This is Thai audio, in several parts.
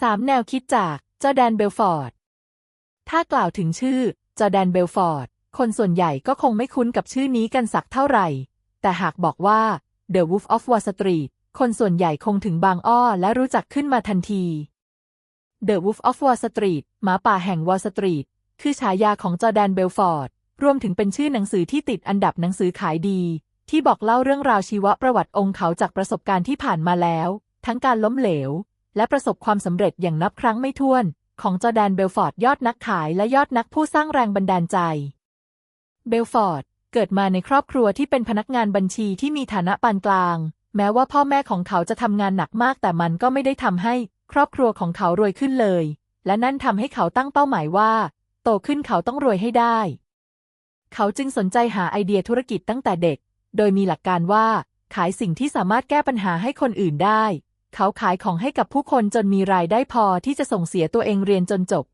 3 แนวคิดจากจอแดนเบลฟอร์ด ถ้ากล่าวถึงชื่อจอแดนเบลฟอร์ด คนส่วนใหญ่ก็คงไม่คุ้นกับชื่อนี้กันสักเท่าไหร่ แต่หากบอกว่า The Wolf of Wall Street คนส่วนใหญ่คงถึงบางอ้อและรู้จักขึ้นมาทันที The Wolf of Wall Street หมาป่าแห่ง Wall Street คือฉายาของจอแดนเบลฟอร์ด รวมถึงเป็นชื่อหนังสือที่ติดอันดับหนังสือขายดี ที่บอกเล่าเรื่องราวชีวประวัติองค์เขาจากประสบการณ์ที่ผ่านมาแล้ว ทั้งการล้มเหลว และประสบความสำเร็จอย่างนับครั้งไม่ถ้วน ของจอแดนเบลฟอร์ดยอดนักขายและยอดนักผู้สร้างแรงบันดาลใจ เบลฟอร์ดเกิดมาในครอบครัวที่เป็นพนักงานบัญชีที่มีฐานะปานกลาง แม้ว่าพ่อแม่ของเขาจะทำงานหนักมากแต่มันก็ไม่ได้ทำให้ครอบครัวของเขารวยขึ้นเลย และนั่นทำให้เขาตั้งเป้าหมายว่า โตขึ้นเขาต้องรวยให้ได้ เขาจึงสนใจหาไอเดียธุรกิจตั้งแต่เด็ก โดยมีหลักการว่าขายสิ่งที่สามารถแก้ปัญหาให้คนอื่นได้ เขาขายของให้กับผู้คนจนมีรายได้พอที่จะส่งเสียตัวเองเรียนจนจบ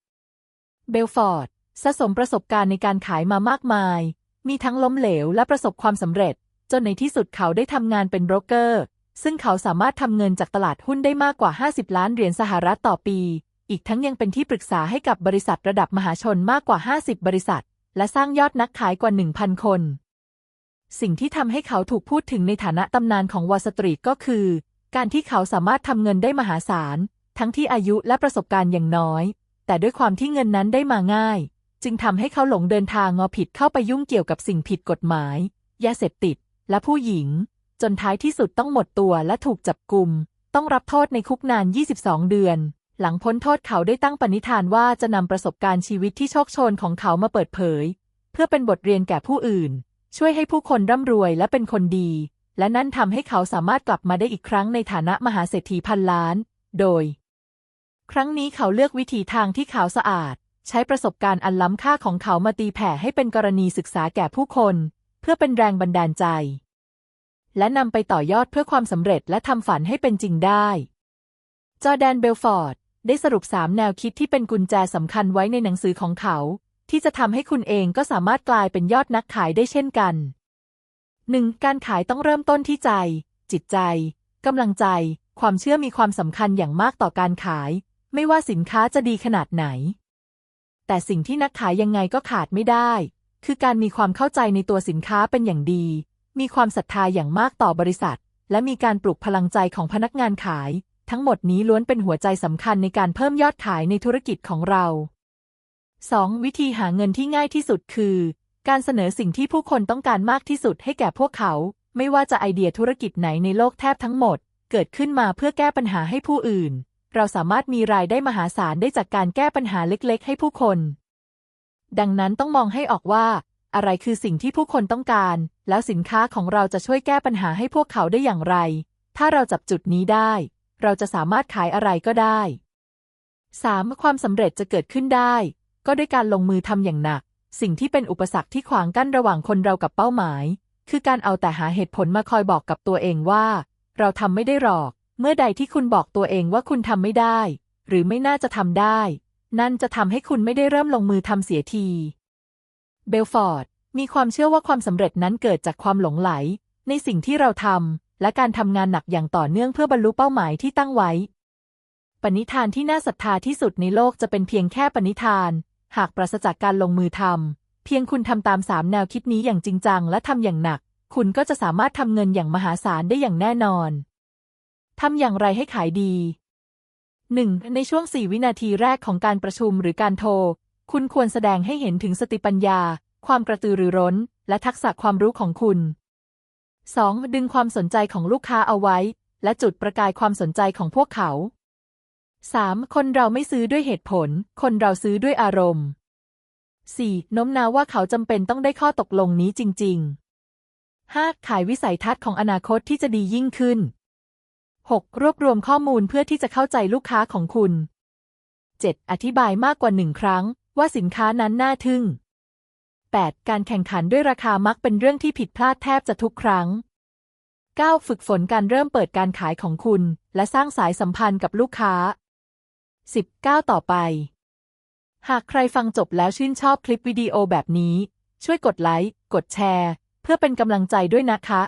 เบลฟอร์ดสะสมประสบการณ์ในการขายมามากมาย มีทั้งล้มเหลวและประสบความสำเร็จ จนในที่สุดเขาได้ทำงานเป็นโบรกเกอร์ ซึ่งเขาสามารถทำเงินจากตลาดหุ้นได้มากกว่า 50 ล้านเหรียญสหรัฐต่อปี อีกทั้งยังเป็นที่ปรึกษาให้กับบริษัทระดับมหาชนมากกว่า 50 บริษัท และสร้างยอดนักขายกว่า 1,000 คน สิ่งที่ทำให้เขาถูกพูดถึงในฐานะตำนานของวอลสตรีทก็คือ การที่เขาสามารถทำเงินได้มหาศาล ทั้งที่อายุและประสบการณ์อย่างน้อย แต่ด้วยความที่เงินนั้นได้มาง่าย จึงทำให้เขาหลงเดินทางงอผิดเข้าไปยุ่งเกี่ยวกับสิ่งผิดกฎหมาย ยาเสพติด และผู้หญิง จนท้ายที่สุดต้องหมดตัวและถูกจับกลุ่ม ต้องรับโทษในคุกนาน 22 เดือน หลังพ้นโทษเขาได้ตั้งปณิธานว่าจะนำประสบการณ์ชีวิตที่โชคโชนของเขามาเปิดเผย เพื่อเป็นบทเรียนแก่ผู้อื่น ช่วยให้ผู้คนร่ำรวยและเป็นคนดี และนั่นทำให้เขาสามารถกลับมาได้อีกครั้งในฐานะมหาเศรษฐีพันล้าน โดย ครั้งนี้เขาเลือกวิธีทางที่ขาวสะอาด ใช้ประสบการณ์อันล้ำค่าของเขามาตีแผ่ให้เป็นกรณีศึกษาแก่ผู้คน เพื่อเป็นแรงบันดาลใจ และนำไปต่อยอดเพื่อความสำเร็จและทำฝันให้เป็นจริงได้ จอแดนเบลฟอร์ดได้สรุป 3 แนวคิดที่เป็นกุญแจสำคัญไว้ในหนังสือของเขา ที่จะทำให้คุณเองก็สามารถกลายเป็นยอดนักขายได้เช่นกัน 1. การขายต้องเริ่มต้นที่ใจ จิตใจ กำลังใจ ความเชื่อมีความสำคัญอย่างมากต่อการขาย ไม่ว่าสินค้าจะดีขนาดไหน แต่สิ่งที่นักขายยังไงก็ขาดไม่ได้ คือการมีความเข้าใจในตัวสินค้าเป็นอย่างดี มีความศรัทธาอย่างมากต่อบริษัท และมีการปลุกพลังใจของพนักงานขาย ทั้งหมดนี้ล้วนเป็นหัวใจสำคัญในการเพิ่มยอดขายในธุรกิจของเรา 2. วิธีหาเงินที่ง่ายที่สุดคือ การเสนอสิ่งที่ผู้คนต้องการมากที่สุดให้แก่พวกเขา ไม่ว่าจะไอเดียธุรกิจไหนในโลกแทบทั้งหมด เกิดขึ้นมาเพื่อแก้ปัญหาให้ผู้อื่น เราสามารถมีรายได้มหาศาลได้จากการแก้ปัญหาเล็กๆ ให้ผู้คน ดังนั้นต้องมองให้ออกว่า อะไรคือสิ่งที่ผู้คนต้องการ แล้วสินค้าของเราจะช่วยแก้ปัญหาให้พวกเขาได้อย่างไร ถ้าเราจับจุดนี้ได้ เราจะสามารถขายอะไรก็ได้ 3. ความสำเร็จจะเกิดขึ้นได้ ก็ด้วยการลงมือทำอย่างหนัก สิ่งที่เป็นอุปสรรคที่ขวางกั้นระหว่างคนเรากับเป้าหมาย คือการเอาแต่หาเหตุผลมาคอยบอกกับตัวเองว่า เราทำไม่ได้หรอก เมื่อใดที่คุณบอกตัวเองว่าคุณทำไม่ได้ หรือไม่น่าจะทำได้ นั่นจะทำให้คุณไม่ได้เริ่มลงมือทำเสียที เบลฟอร์ดมีความเชื่อว่าความสำเร็จนั้นเกิดจากความหลงไหล ในสิ่งที่เราทำและการทำงานหนักอย่างต่อเนื่องเพื่อบรรลุเป้าหมายที่ตั้งไว้ ปณิธานที่น่าศรัทธาที่สุดในโลกจะเป็นเพียงแค่ปณิธาน หากปราศจากการลงมือทำเพียงคุณทำตามสามแนวคิดนี้อย่างจริงจังและทำอย่างหนัก คุณก็จะสามารถทำเงินอย่างมหาศาลได้อย่างแน่นอนทำอย่างไรให้ขายดี 1. ในช่วง 4 วินาทีแรกของการประชุมหรือการโทร คุณควรแสดงให้เห็นถึงสติปัญญา ความกระตือรือร้น และทักษะความรู้ของคุณ 2. ดึงความสนใจของลูกค้าเอาไว้ และจุดประกายความสนใจของพวกเขา 3. คนเราไม่ซื้อด้วยเหตุผล คนเราซื้อด้วยอารมณ์ 4. โน้มน้าวว่าเขาจำเป็นต้องได้ข้อตกลงนี้จริง ๆ 5. ขายวิสัยทัศน์ของอนาคตที่จะดียิ่งขึ้น 6. รวบรวมข้อมูลเพื่อที่จะเข้าใจลูกค้าของคุณ 7. อธิบายมากกว่าหนึ่งครั้ง ว่าสินค้านั้นน่าทึ่ง 8. การแข่งขันด้วยราคามักเป็นเรื่องที่ผิดพลาดแทบจะทุกครั้ง 9. ฝึกฝนการเริ่มเปิดการขายของคุณ และสร้างสายสัมพันธ์กับลูกค้า 19 ต่อไป หากใครฟังจบแล้วชื่นชอบคลิปวิดีโอแบบนี้ ช่วยกดไลค์ กดแชร์ เพื่อเป็นกำลังใจด้วยนะคะ